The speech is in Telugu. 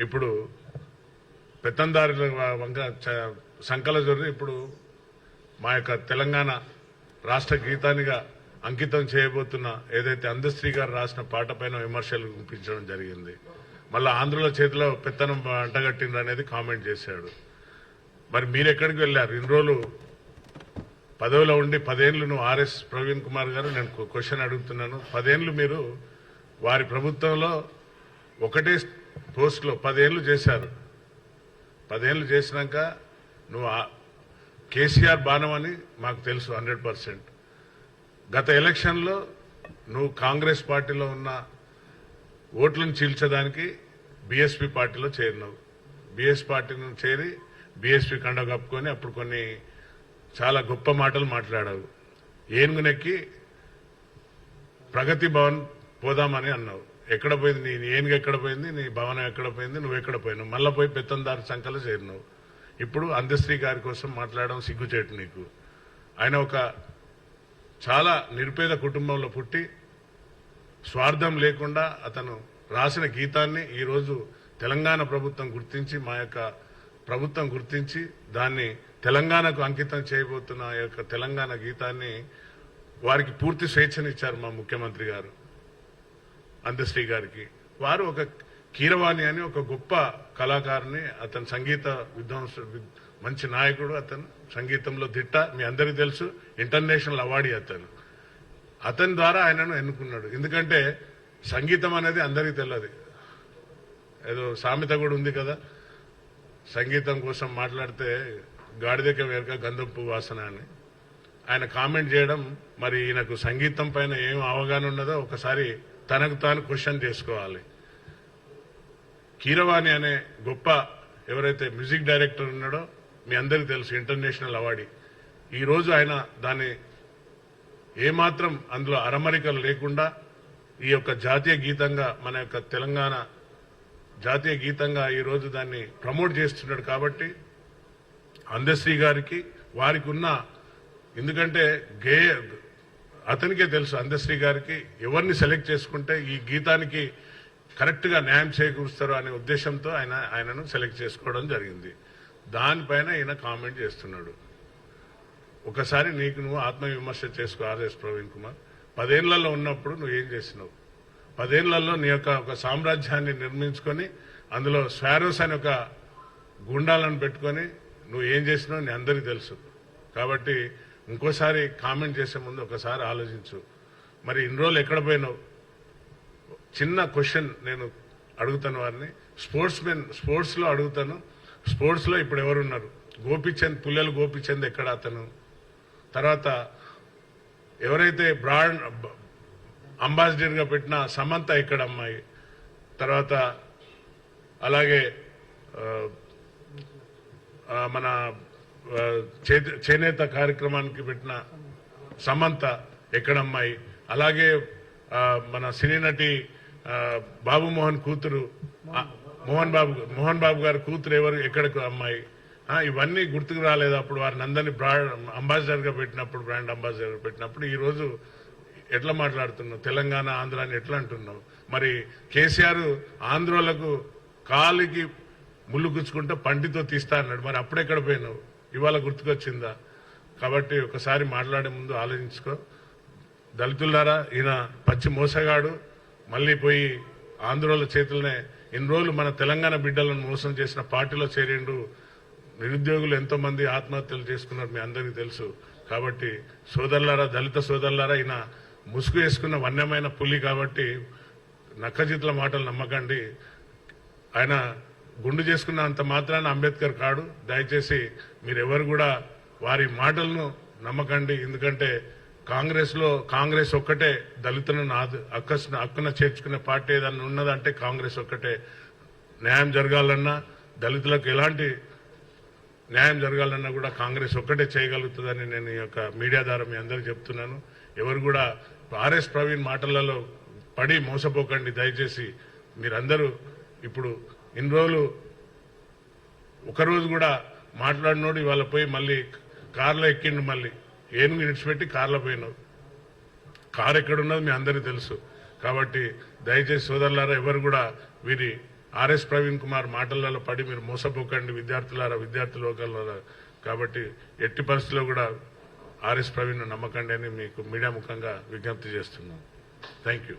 ఇప్పుడు పెత్తందారుల వంక చ- సంకల ఇప్పుడు మా యొక్క తెలంగాణ రాష్ట్ర గీతానిగా అంకితం చేయబోతున్న ఏదైతే అందశ్రీ గారు రాసిన పాట పైన విమర్శలు గుంపించడం జరిగింది. మళ్ళీ ఆంధ్రుల చేతిలో పెత్తనం అంటగట్టిండ్రు అనేది కామెంట్ చేశాడు. మరి మీరు ఎక్కడికి వెళ్ళారు? ఇన్ని రోజులు పదవిలో ఉండి పదేళ్ళు నువ్వు ఆర్ఎస్ ప్రవీణ్ కుమార్ గారు నేను క్వశ్చన్ అడుగుతున్నాను. పదేళ్ళు మీరు వారి ప్రభుత్వంలో ఒకటే పోస్ట్లో పదేళ్ళు చేశారు. పదేళ్ళు చేసినాక నువ్వు కేసీఆర్ బాణం అని మాకు తెలుసు హండ్రెడ్ పర్సెంట్. గత ఎలక్షన్లో నువ్వు కాంగ్రెస్ పార్టీలో ఉన్న ఓట్లను చీల్చడానికి బీఎస్పీ పార్టీలో చేరినావు. బీఎస్ పార్టీలో చేరి బీఎస్పీ కండ కప్పుకొని అప్పుడు కొన్ని చాలా గొప్ప మాటలు మాట్లాడావు. ఏనుగునెక్కి ప్రగతి భవన్ పోదామని అన్నావు. ఎక్కడ పోయింది? నీ ఏనుగు ఎక్కడ పోయింది? నీ భవనం ఎక్కడ పోయింది? నువ్వు ఎక్కడ పోయినావు? మళ్ళీ పోయి పెత్తందారు సంఖ్యలో చేరినావు. ఇప్పుడు అందశ్రీ గారి కోసం మాట్లాడడం సిగ్గుచేటు నీకు. ఆయన ఒక చాలా నిరుపేద కుటుంబంలో పుట్టి స్వార్థం లేకుండా అతను రాసిన గీతాన్ని ఈరోజు తెలంగాణ ప్రభుత్వం గుర్తించి మా యొక్క ప్రభుత్వం గుర్తించి దాన్ని తెలంగాణకు అంకితం చేయబోతున్న ఆ యొక్క తెలంగాణ గీతాన్ని వారికి పూర్తి స్వేచ్ఛనిచ్చారు మా ముఖ్యమంత్రి గారు. అందశ్రీ గారికి. వారు ఒక కీరవాణి అని ఒక గొప్ప కళాకారుని అతను సంగీత విద్వాంసుడు మంచి నాయకుడు అతను సంగీతంలో దిట్ట మీ అందరికీ తెలుసు ఇంటర్నేషనల్ అవార్డీ అతను. అతని ద్వారా ఆయనను ఎన్నుకున్నాడు. ఎందుకంటే సంగీతం అనేది అందరికీ తెలియదు ఏదో సామెత కూడా ఉంది కదా. సంగీతం కోసం మాట్లాడితే గాడిదక వేరక గంధపు వాసన అని. ఆయన కామెంట్ చేయడం మరి ఈయనకు సంగీతం పైన ఏం అవగాహన ఉన్నదో ఒకసారి తనకు తాను క్వశ్చన్ చేసుకోవాలి. కీరవాణి అనే గొప్ప ఎవరైతే మ్యూజిక్ డైరెక్టర్ ఉన్నాడో మీ అందరికీ తెలుసు ఇంటర్నేషనల్ అవార్డు. ఈ రోజు ఆయన దాన్ని ఏమాత్రం అందులో అరమరికలు లేకుండా ఈ యొక్క జాతీయ గీతంగా మన యొక్క తెలంగాణ జాతీయ గీతంగా ఈరోజు దాన్ని ప్రమోట్ చేస్తున్నాడు కాబట్టి అందశ్రీ గారికి వారికి ఉన్న ఎందుకంటే గేయ అతనికే తెలుసు అందశ్రీ గారికి ఎవరిని సెలెక్ట్ చేసుకుంటే ఈ గీతానికి కరెక్ట్గా న్యాయం చేకూరుస్తారు అనే ఉద్దేశంతో ఆయన ఆయనను సెలెక్ట్ చేసుకోవడం జరిగింది. దానిపైన ఈయన కామెంట్ చేస్తున్నాడు. ఒకసారి నీకు నువ్వు ఆత్మవిమర్శ చేసుకో ఆర్ఎస్ ప్రవీణ్ కుమార్. పదేళ్ళలో ఉన్నప్పుడు నువ్వు ఏం చేసినావు? పదేళ్ళలో నీ యొక్క ఒక సామ్రాజ్యాన్ని నిర్మించుకొని అందులో స్వారోస్ అనే ఒక గుండాలను పెట్టుకొని నువ్వు ఏం చేసినావు? నీ అందరికీ తెలుసు. కాబట్టి ఇంకోసారి కామెంట్ చేసే ముందు ఒకసారి ఆలోచించు. మరి ఇన్ని రోజులు ఎక్కడ పోయినావు? చిన్న క్వశ్చన్ నేను అడుగుతాను వారిని. స్పోర్ట్స్ మెన్ స్పోర్ట్స్లో అడుగుతాను. స్పోర్ట్స్లో ఇప్పుడు ఎవరున్నారు? గోపిచంద్ పుల్లెలు గోపిచంద్ ఎక్కడ అతను? తర్వాత ఎవరైతే బ్రాండ్ అంబాసిడర్గా పెట్టిన సమంత ఎక్కడ అమ్మాయి? తర్వాత అలాగే మన చేనేత కార్యక్రమానికి పెట్టిన సమంత ఎక్కడమ్మాయి అలాగే మన సినీ నటి బాబుమోహన్ బాబు మోహన్ కూతురు మోహన్ బాబు మోహన్ బాబు గారి కూతురు ఎవరు ఎక్కడికి అమ్మాయి. ఇవన్నీ గుర్తుకు రాలేదు. అప్పుడు వారిని అందరినీ బ్రాండ్ అంబాసిడర్గా పెట్టినప్పుడు బ్రాండ్ అంబాసిడర్గా పెట్టినప్పుడు ఈరోజు ఎట్లా మాట్లాడుతున్నావు? తెలంగాణ ఆంధ్ర అని ఎట్లా అంటున్నావు? మరి కేసీఆర్ ఆంధ్రోలకు కాలికి ముళ్ళు గుచ్చుకుంటే పంటితో తీస్తా అన్నాడు. మరి అప్పుడెక్కడ పోయినావు? ఇవాళ గుర్తుకొచ్చిందా? కాబట్టి ఒకసారి మాట్లాడే ముందు ఆలోచించుకో. దళితులారా ఈయన పచ్చి మోసగాడు. మళ్ళీ పోయి ఆంధ్రోల చేతులనే ఇన్ని రోజులు మన తెలంగాణ బిడ్డలను మోసం చేసిన పార్టీలో చేరిండు. నిరుద్యోగులు ఎంతో మంది ఆత్మహత్యలు చేసుకున్నారు మీ అందరికీ తెలుసు. కాబట్టి సోదరులారా దళిత సోదరులారా ఈయన ముసుగు వేసుకున్న వన్యమైన పులి కాబట్టి నక్కజిత్ల మాటలు నమ్మకండి. ఆయన గుండు చేసుకున్న అంత మాత్రాన అంబేద్కర్ కాడు. దయచేసి మీరెవరు కూడా వారి మాటలను నమ్మకండి. ఎందుకంటే కాంగ్రెస్లో కాంగ్రెస్ ఒక్కటే దళితులను ఆదు- అక్కస్- హక్కున చేర్చుకునే పార్టీ ఏదన్నా ఉన్నదంటే కాంగ్రెస్ ఒక్కటే. న్యాయం జరగాలన్నా దళితులకు ఎలాంటి న్యాయం జరగాలన్నా కూడా కాంగ్రెస్ ఒక్కటే చేయగలుగుతుందని నేను ఈ యొక్క మీడియా ద్వారా మీ అందరికి చెప్తున్నాను. ఎవరు కూడా ఆర్ఎస్ ప్రవీణ్ మాటలలో పడి మోసపోకండి. దయచేసి మీరందరూ ఇప్పుడు ఇన్ని రోజులు ఒకరోజు కూడా మాట్లాడినోడు ఇవాళ పోయి మళ్ళీ కార్లో ఎక్కిండు మళ్ళీ. ఏనుగు విడిచిపెట్టి కార్లో పోయినావు కారు ఎక్కడున్నది మీ అందరికీ తెలుసు. కాబట్టి దయచేసి సోదరులారా ఎవరు కూడా వీరి ఆర్ఎస్ ప్రవీణ్ కుమార్ మాటలలో పడి మీరు మోసపోకండి విద్యార్థులారా విద్యార్థి లోకల్లారా కాబట్టి ఎట్టి పరిస్థితుల్లో కూడా ఆర్ఎస్ ప్రవీణ్ నమ్మకండి అని మీకు మీడియా ముఖంగా విజ్ఞప్తి చేస్తున్నాను. Thank you